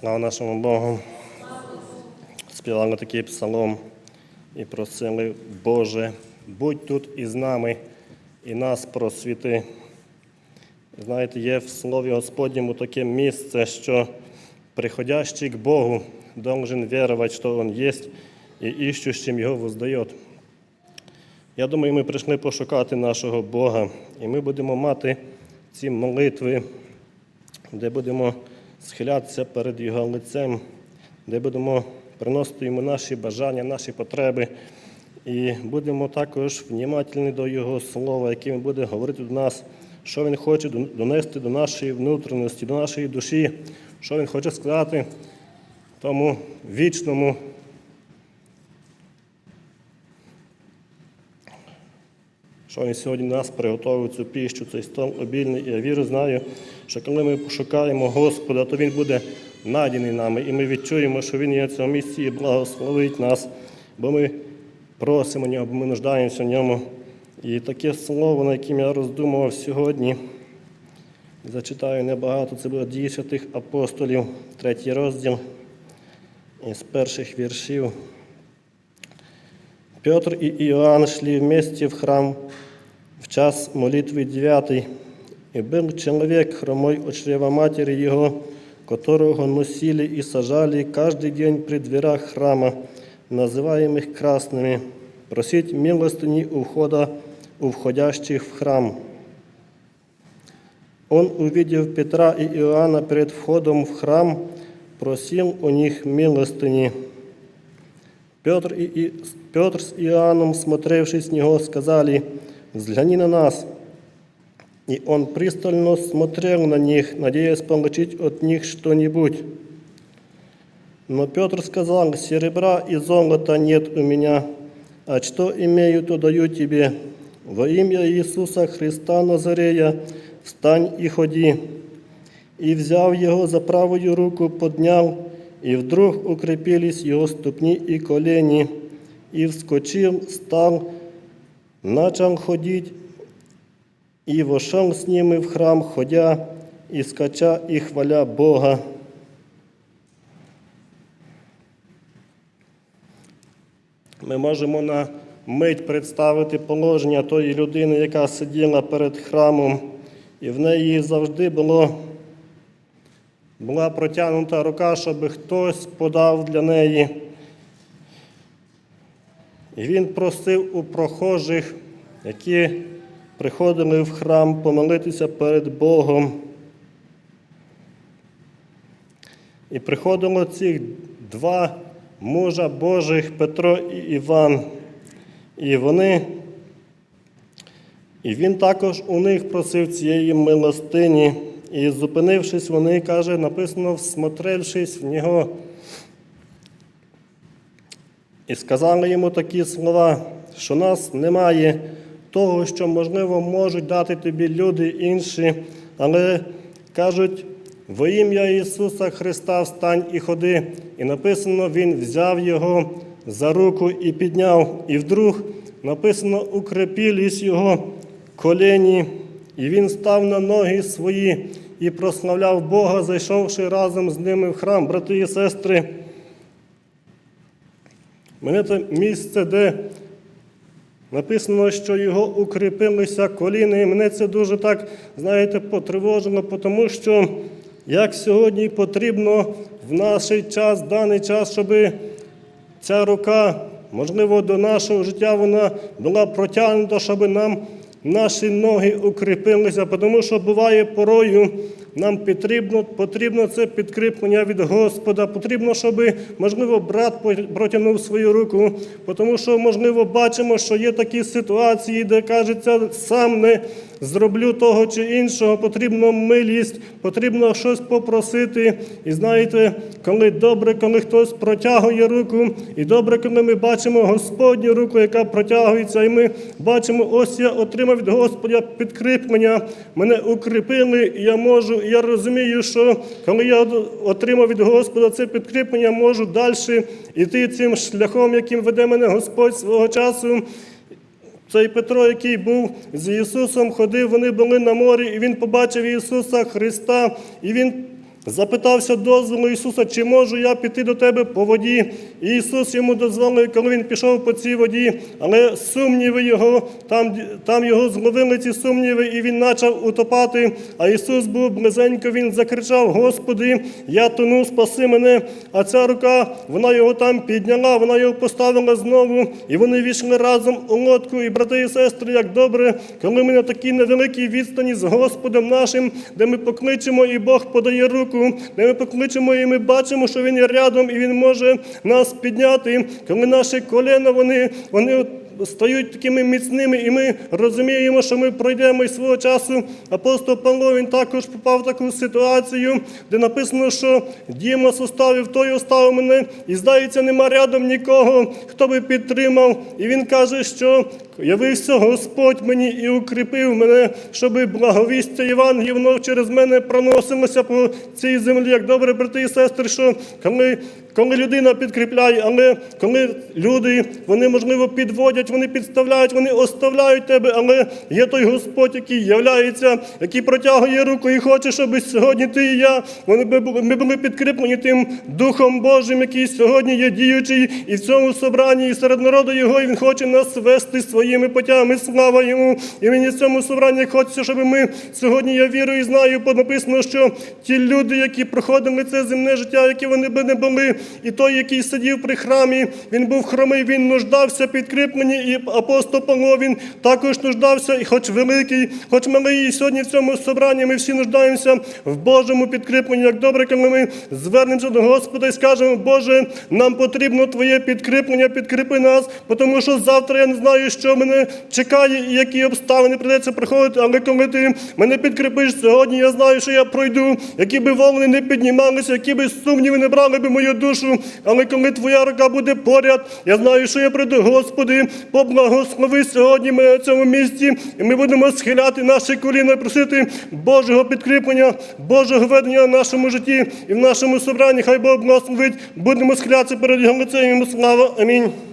Слава нашому Богу. Співали такий псалом і просили, Боже, будь тут із нами і нас просвіти. Знаєте, є в Слові Господньому таке місце, що приходящий к Богу должен веровать, что Он есть, і іщущим Його воздает. Я думаю, ми прийшли пошукати нашого Бога, і ми будемо мати ці молитви, де будемо схилятися перед Його лицем, де будемо приносити йому наші бажання, наші потреби. І будемо також внімательні до Його слова, яке Він буде говорити до нас, що Він хоче донести до нашої внутрішності, до нашої душі, що Він хоче сказати тому вічному. Що він сьогодні нас приготовив цю піщу, цей стол обільний. І я вірю, знаю, що коли ми пошукаємо Господа, то Він буде надіний нами, і ми відчуємо, що Він є в цьому місці і благословить нас, бо ми просимо Нього, бо ми нуждаємося в ньому. І таке слово, на яким я роздумував сьогодні, зачитаю небагато, це буде дії святих апостолів, третій розділ із перших віршів. Петр и Иоанн шли вместе в храм в час молитвы девятый, и был человек хромой от чрева матери его, которого носили и сажали каждый день при дверях храма, называемых красными, просить милостыни у входа у входящих в храм. Он, увидев Петра и Иоанна перед входом в храм, просил у них милостыни. Петр, и, и, Петр с Иоанном, смотревши с него, сказали, «Взгляни на нас». И он пристально смотрел на них, надеясь получить от них что-нибудь. Но Петр сказал, «Серебра и золота нет у меня, а что имею, то даю тебе. Во имя Иисуса Христа Назарея встань и ходи». И, взяв его за правую руку, поднял, и вдруг укрепились его ступни и колени, и вскочил, стал, начал ходить, и вошел с ними в храм, ходя и скача и хваля Бога. Ми можемо на мить представити положення тої людини, яка сиділа перед храмом, і в неї завжди було була протягнута рука, щоб хтось подав для неї. І він просив у прохожих, які приходили в храм помолитися перед Богом. І приходило цих два мужа Божих Петро і Іван. І вони, і він також у них просив цієї милостині. І зупинившись, вони, каже, написано, всмотревшись в нього. І сказали йому такі слова, що нас немає того, що, можливо, можуть дати тобі люди інші, але кажуть, во ім'я Ісуса Христа встань і ходи. І написано, Він взяв його за руку і підняв. І вдруг написано, укрепілись його колені, і він став на ноги свої і прославляв Бога, зайшовши разом з ними в храм, брати і сестри. Мене це місце, де написано, що його укріпилися коліни. І мене це дуже так, знаєте, потривожило, тому що як сьогодні потрібно в наш час, в даний час, щоб ця рука, можливо, до нашого життя вона була протягнута, щоб нам наші ноги укріпилися, тому що буває порою. Нам потрібно потрібно це підкріплення від Господа. Потрібно, щоб, можливо, брат протягнув свою руку, тому що, можливо, бачимо, що є такі ситуації, де кажеться, сам не зроблю того чи іншого. Потрібно милість, потрібно щось попросити. І знаєте, коли добре, коли хтось протягує руку, і добре, коли ми бачимо Господню руку, яка протягується, і ми бачимо, ось я отримав від Господа підкріплення, мене укріпили, і я можу. І я розумію, що коли я отримав від Господа це підкріплення, можу далі йти цим шляхом, яким веде мене Господь свого часу. Цей Петро, який був з Ісусом, ходив, вони були на морі, і він побачив Ісуса Христа, і він запитався дозволу Ісуса, чи можу я піти до тебе по воді. І Ісус йому дозволив, коли він пішов по цій воді, але сумніви його, там, там його зловили ці сумніви, і він почав утопати. А Ісус був близенько, він закричав: Господи, я тону, спаси мене. А ця рука, вона його там підняла, вона його поставила знову, і вони війшли разом у лодку. І брати і сестри, як добре, коли ми на такій невеликій відстані з Господом нашим, де ми покличемо, і Бог подає руку, де ми покличемо, і ми бачимо, що Він є рядом, і Він може нас підняти. Коли наші коліна, вони, вони стають такими міцними, і ми розуміємо, що ми пройдемо і свого часу. Апостол Павло він також попав в таку ситуацію, де написано, що Дімас оставив, той оставив мене, і здається, нема рядом нікого, хто би підтримав. І він каже, що явився Господь мені і укріпив мене, щоб благовістя Євангелія воно через мене проносилося по цій землі. Як добре, брати і сестри, що коли коли людина підкріпляє, але коли люди, вони, можливо, підводять, вони підставляють, вони оставляють тебе, але є той Господь, який являється, який протягує руку і хоче, щоб сьогодні ти і я, вони ми були підкріплені тим Духом Божим, який сьогодні є діючий і в цьому собранні, і серед народу Його, і Він хоче нас вести своїми путями. Слава Йому! І мені в цьому собранні хочеться, щоб ми сьогодні, я вірю і знаю, бо написано, що ті люди, які проходили це земне життя, які вони би не були, і той, який сидів при храмі, він був хромий, він нуждався підкріпленні, і апостол Павло, він також нуждався, і хоч великий, хоч малий, і сьогодні в цьому собранні ми всі нуждаємося в Божому підкріпленні. Як добре, коли ми звернемося до Господа і скажемо, Боже, нам потрібно Твоє підкріплення, підкріпи нас, тому що завтра я не знаю, що мене чекає і які обставини придеться проходити, але коли ти мене підкріпиш сьогодні, я знаю, що я пройду, які би волни не піднімалися, які би сумніви не брали би мою душу, але коли Твоя рука буде поряд, я знаю, що я прийду, Господи, поблагослови сьогодні ми на цьому місці, і ми будемо схиляти наші коліна просити Божого підкріплення, Божого ведення в нашому житті і в нашому собранні. Хай Бог благословить. Будемо схилятися перед Його лицем. Йому слава. Амінь.